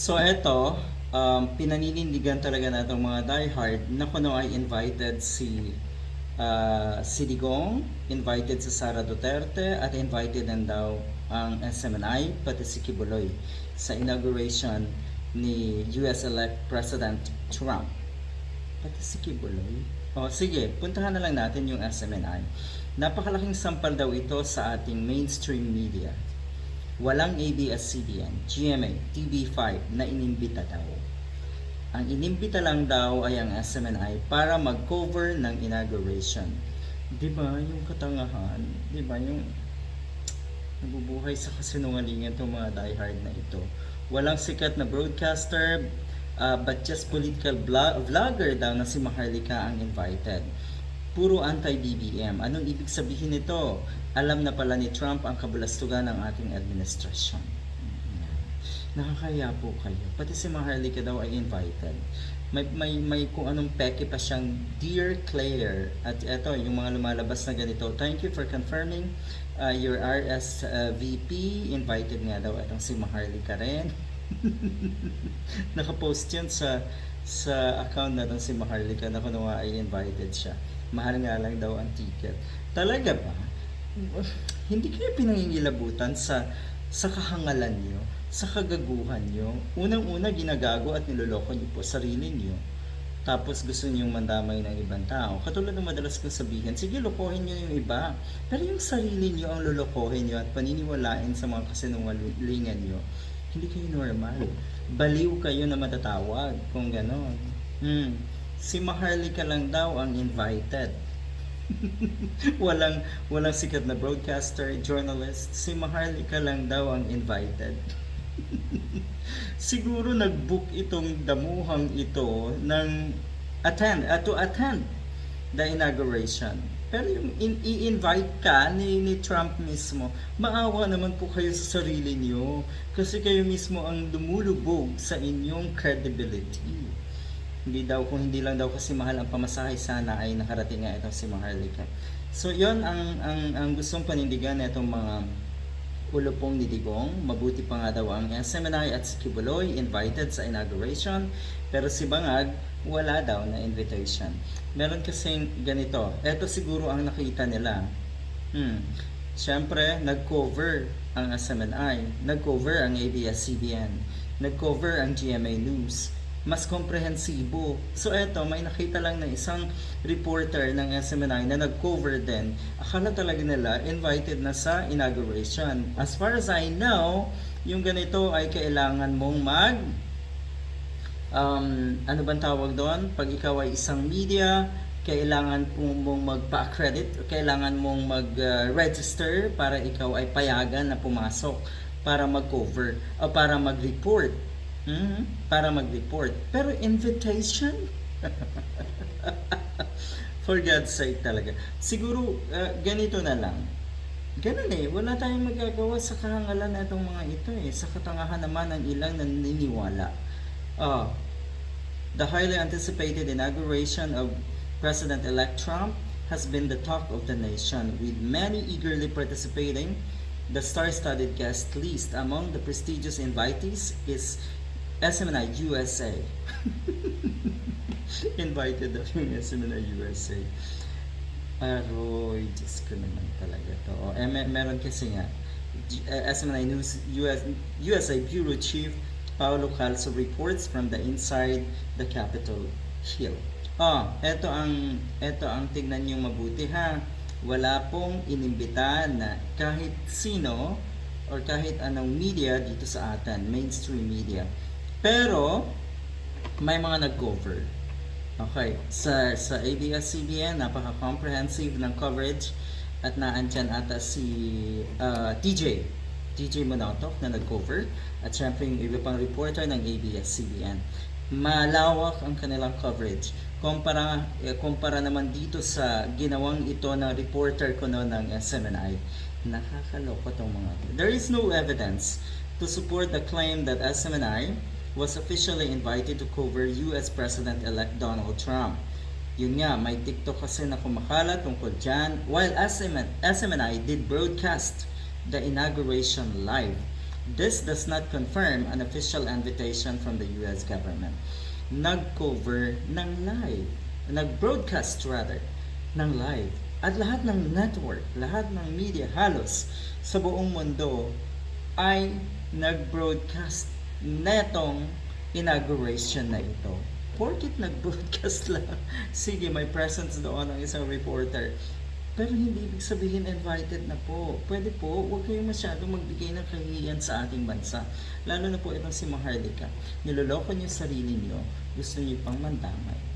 So eto, um, pinaninindigan talaga natong mga diehard na kuno ay invited si uh, si Digong, invited si Sara Duterte at invited din daw ang SMNI pati si Kibuloy sa inauguration ni US-elect President Trump. Pati si Kibuloy. O sige, puntahan na lang natin yung SMNI. Napakalaking sampal daw ito sa ating mainstream media. Walang ABS-CBN, GMA, TV5 na inimbita daw. Ang inimbita lang daw ay ang SMNI para mag-cover ng inauguration. Di ba yung katangahan? Di ba yung nabubuhay sa kasinungalingan itong mga diehard na ito? Walang sikat na broadcaster, uh, but just political vlogger daw na si Maharlika ang invited. Puro anti-BBM. Anong ibig sabihin nito? Alam na pala ni Trump ang kabulastugan ng ating administrasyon. Nakakaya po kayo. Pati si Maharlika daw ay invited. May, may, may kung anong peke pa siyang Dear Claire. At eto, yung mga lumalabas na ganito. Thank you for confirming uh, your RSVP. Invited nga daw itong si Maharlika rin. Nakapost yun sa sa account na si Maharlika na kung nga ay invited siya. Mahal nga lang daw ang ticket. Talaga ba? Hindi kayo pinangingilabutan sa sa kahangalan nyo, sa kagaguhan nyo. Unang-una ginagago at niloloko nyo po sarili nyo. Tapos gusto nyo mandamay ng ibang tao. Katulad ng madalas kong sabihin, sige lokohin nyo yung iba. Pero yung sarili nyo ang lolokohin nyo at paniniwalain sa mga kasinungalingan nyo, hindi kayo normal. Baliw kayo na matatawag kung ganon. Hmm. Si Maharlika lang daw ang invited. walang walang sikat na broadcaster, journalist. Si Maharlika lang daw ang invited. Siguro nag-book itong damuhang ito ng attend, uh, to attend the inauguration. Pero yung in- i-invite ka ni, ni Trump mismo, maawa naman po kayo sa sarili niyo kasi kayo mismo ang lumulubog sa inyong credibility. Hindi daw, kung hindi lang daw kasi mahal ang pamasahe, sana ay nakarating nga itong si Maharlika. So, yon ang, ang, ang gustong panindigan na itong mga ulupong ni Digong. Mabuti pa nga daw ang SMNI at si Kibuloy invited sa inauguration. Pero si Bangag, wala daw na invitation. Meron kasing ganito. Ito siguro ang nakita nila. Hmm. Siyempre, nag-cover ang SMNI. Nag-cover ang ABS-CBN. Nag-cover ang GMA News mas komprehensibo. So eto, may nakita lang na isang reporter ng SMNI na nag-cover din. Akala talaga nila invited na sa inauguration. As far as I know, yung ganito ay kailangan mong mag um, ano bang tawag doon? Pag ikaw ay isang media, kailangan mong magpa-accredit, kailangan mong mag-register para ikaw ay payagan na pumasok para mag-cover o para mag-report Mhm, para mag-report. Pero invitation? For God's sake talaga. Siguro, uh, ganito na lang. Ganun eh, wala tayong magagawa sa kahangalan itong mga ito eh. Sa katangahan naman ng ilang naniniwala. Ah, the highly anticipated inauguration of President-elect Trump has been the talk of the nation, with many eagerly participating. The star-studded guest list among the prestigious invitees is SMNI USA. Invited daw yung SMNI USA. Aroy, Diyos ko naman talaga to. Eh, mer- meron kasi nga, eh, SMNI News US, USA Bureau Chief Paolo Calso reports from the inside the Capitol Hill. Oh, eto ang eto ang tignan niyo mabuti ha. Wala pong inimbita na kahit sino or kahit anong media dito sa atin, mainstream media. Pero may mga nag-cover. Okay, sa sa ABS-CBN napaka-comprehensive ng coverage at naandyan ata si uh, TJ TJ Monotok na nag-cover at syempre yung iba pang reporter ng ABS-CBN. Malawak ang kanilang coverage. Kumpara, eh, kumpara naman dito sa ginawang ito ng reporter ko no ng SMNI. Nakakaloko tong mga. There is no evidence to support the claim that SMNI was officially invited to cover US President-elect Donald Trump. Yun nga, may TikTok kasi na kumakalat tungkol dyan. While SM, SMNI did broadcast the inauguration live, This does not confirm an official invitation from the US government. Nag-cover ng live, nag-broadcast rather, ng live. At lahat ng network, lahat ng media halos sa buong mundo ay nag-broadcast netong inauguration na ito. Porkit nag-broadcast lang, sige, may presence doon ng isang reporter. Pero hindi ibig sabihin invited na po. Pwede po, huwag kayong masyadong magbigay ng kahihiyan sa ating bansa. Lalo na po itong si Maharlika. Niloloko niyo sarili niyo, gusto niyo pang mandamay.